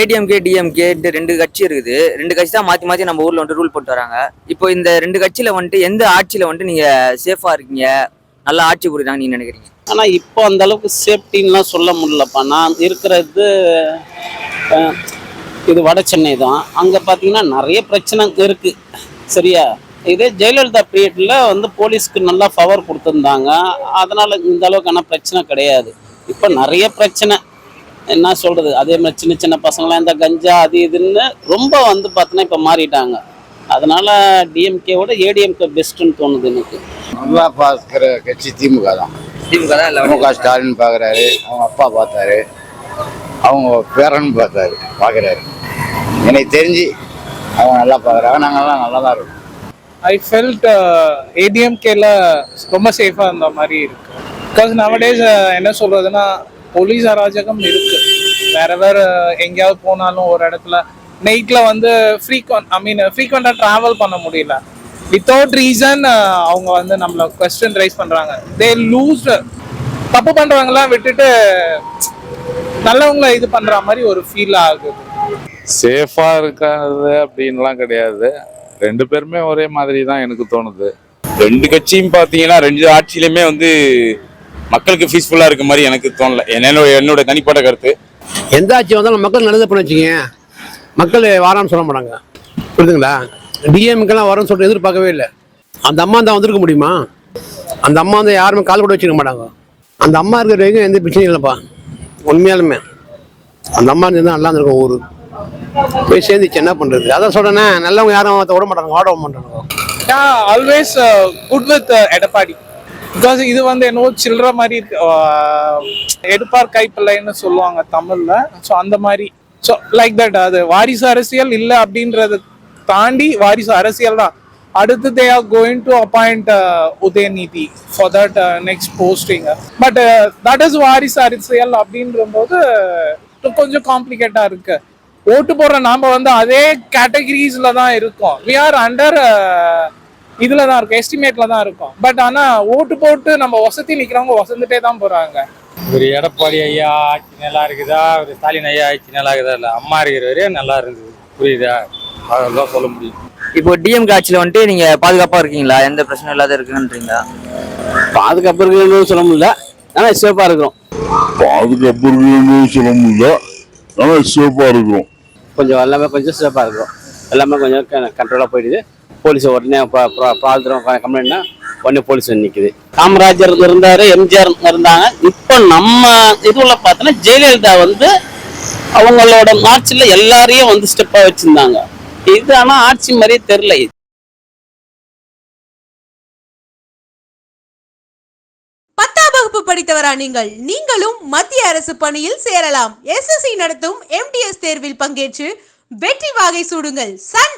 ADMK DMK ரெண்டு கட்சி இருக்குது. ரெண்டு கட்சி தான் மாற்றி மாற்றி நம்ம ஊரில் வந்துட்டு ரூல் போட்டு வராங்க. இப்போ இந்த ரெண்டு கட்சியில் வந்துட்டு எந்த ஆட்சியில் வந்துட்டு நீங்கள் சேஃபாக இருக்கீங்க? நல்லா ஆட்சி புரியுறாங்க நீங்கள் நினைக்கிறீங்க? ஆனால் இப்போ அந்த அளவுக்கு சேஃப்டின்லாம் சொல்ல முடியலப்பா. நான் இருக்கிறது இது வட சென்னை தான். அங்கே பார்த்தீங்கன்னா நிறைய பிரச்சனை இருக்குது சரியா? இதே ஜெயலலிதா பீரியடில் வந்து போலீஸ்க்கு நல்லா பவர் கொடுத்துருந்தாங்க. அதனால் இந்த அளவுக்கான பிரச்சனை கிடையாது. இப்போ நிறைய பிரச்சனை. என்ன சொல்றது? அதே மாதிரி சின்ன சின்ன பசங்களாம் இந்த கஞ்சா அது இதுன்னு ரொம்ப வந்து பார்த்தீங்கன்னா இப்போ மாறிட்டாங்க. அதனால டிஎம்கேவோட ஏடிஎம்கே பெஸ்ட்டுன்னு தோணுது எனக்கு. நல்லா பார்க்குற கட்சி திமுக தான். திமுக தான் இல்ல முக ஸ்டாலின் பார்க்குறாரு அவங்க அப்பா பார்த்தாரு அவங்க பேரன் பார்த்தாரு பார்க்குறாரு எனக்கு தெரிஞ்சு அவங்க நல்லா பார்க்குறாங்க நாங்கள்லாம் நல்லா தான் இருக்கோம் ஐ ஃபெல்ட் ஏடிஎம்கேல ரொம்ப சேஃபாக இருந்த மாதிரி இருக்கு. பிகாஸ் நவடேஸ் என்ன சொல்றதுன்னா போலீஸ் அராஜகம் இருக்கு. வேற வேற எங்கேயாவது போனாலும் ஒரு இடத்துல நைட்ல வந்து ஃப்ரீக்வன்ட் ஐ மீன் ஃப்ரீக்வெண்ட்டாக ட்ராவல் பண்ண முடியல. வித்தவுட் ரீசன் அவங்க வந்து நம்மள கொஸ்டின் ரைஸ் பண்றாங்க. தே லூஸ் தப்பு பண்றவங்கலாம் விட்டுட்டு நல்லவங்கள இது பண்ற மாதிரி ஒரு ஃபீல் ஆகுது. சேஃபா இருக்காது அப்படின்லாம் கிடையாது. ரெண்டு பேருமே ஒரே மாதிரி தான் எனக்கு தோணுது. ரெண்டு கட்சியும் பார்த்தீங்கன்னா ரெண்டு ஆட்சியிலுமே வந்து மக்களுக்கு பீஸ்ஃபுல்லாக இருக்க மாதிரி எனக்கு தோணல. என்னோட என்னோட தனிப்பட்ட கருத்து. எந்த ஆட்சி வந்தாலும் மக்கள் நல்லது பண்ண வச்சுங்க மக்கள் வாரான்னு சொல்ல மாட்டாங்க. புரியுதுங்களா? டிஎம்கெல்லாம் வரும்னு சொல்லிட்டு எதிர்பார்க்கவே இல்லை. அந்த அம்மா தான் வந்திருக்க முடியுமா? அந்த அம்மா வந்து யாருமே கால் கூட வச்சுக்க மாட்டாங்க. அந்த அம்மா இருக்கிற வரைக்கும் எந்த பிரச்சனையும் இல்லைப்பா. உண்மையாலுமே. அந்த அம்மா இருந்தால் நல்லா இருந்திருக்கும் ஊர். போய் சேர்ந்துச்சு என்ன பண்ணுறது அதான் சொல்கிறேன்னா நல்லவங்க யாரும் விட மாட்டாங்க ஆட மாட்டாங்க always good with Edappadi. Because இது வந்து என்னவோ சில்லற மாதிரி இருக்கு. எடுப்பார் கைப்பிள்ளைன்னு சொல்லுவாங்க தமிழ்ல. ஸோ அந்த மாதிரி. ஸோ லைக் தட் அது வாரிசு அரசியல் இல்லை அப்படின்றத தாண்டி வாரிசு அரசியல் தான். அடுத்து they are going to appoint Udhayanidhi for that next posting but that is வாரிசு அரசியல் அப்படின்ற போது கொஞ்சம் காம்ப்ளிகேட்டாக இருக்கு. ஓட்டு போடுற நாம வந்து அதே கேட்டகரிஸ்ல தான் இருக்கோம். வி ஆர் அண்டர் இதுல தான் இருக்கும் எஸ்டிமேட்ல தான் இருக்கும். பட் ஆனா ஓட்டு போட்டு நம்ம வசதி நிக்கிறவங்க வசந்துட்டே தான் போறாங்க. ஒரு எடப்பாடி ஐயா ஆட்சி நல்லா இருக்குதா? ஒரு ஸ்டாலின் ஐயா ஆட்சி நல்லா இருக்குதா? இல்லை அம்மா இருக்கிற வரையும் நல்லா இருந்தது. புரியுதா? அதெல்லாம் சொல்ல முடியும். இப்போ டிஎம்கே ஆட்சியில வந்துட்டு நீங்க பாதுகாப்பா இருக்கீங்களா? எந்த பிரச்சனையும் இல்லாத இருக்குன்றீங்களா? பாதுகாப்பு இருக்குன்னு சொல்ல முடியல. ஆனால் சேஃபாக இருக்கிறோம். பாதுகாப்புன்னு சொல்ல முடியல. ஆனால் சேஃபாக இருக்கும் கொஞ்சம் எல்லாமே கொஞ்சம் சேஃபாக இருக்கிறோம். எல்லாமே கொஞ்சம் கண்ட்ரோலாக போயிடுது. போலீஸ் உடனே பால்துறை கம்ப்ளைண்ட்னா உடனே போலீஸ் நிற்குது காமராஜர் இருந்தார் எம்ஜிஆர் இருந்தாங்க. இப்போ நம்ம இதுவில் பார்த்தோன்னா ஜெயலலிதா வந்து அவங்களோட ஆட்சியில் எல்லாரையும் வந்து ஸ்டெப்பாக வச்சுருந்தாங்க. இது ஆனால் ஆட்சி மாதிரியே தெரில பத்தாம் வகுப்பு படித்தவரா நீங்கள்? நீங்களும் மத்திய அரசு பணியில் சேரலாம். எஸ்எஸ்சி நடத்தும் எம்டிஎஸ் தேர்வில் பங்கேற்று வெற்றி வாகை சூடுங்கள். சன்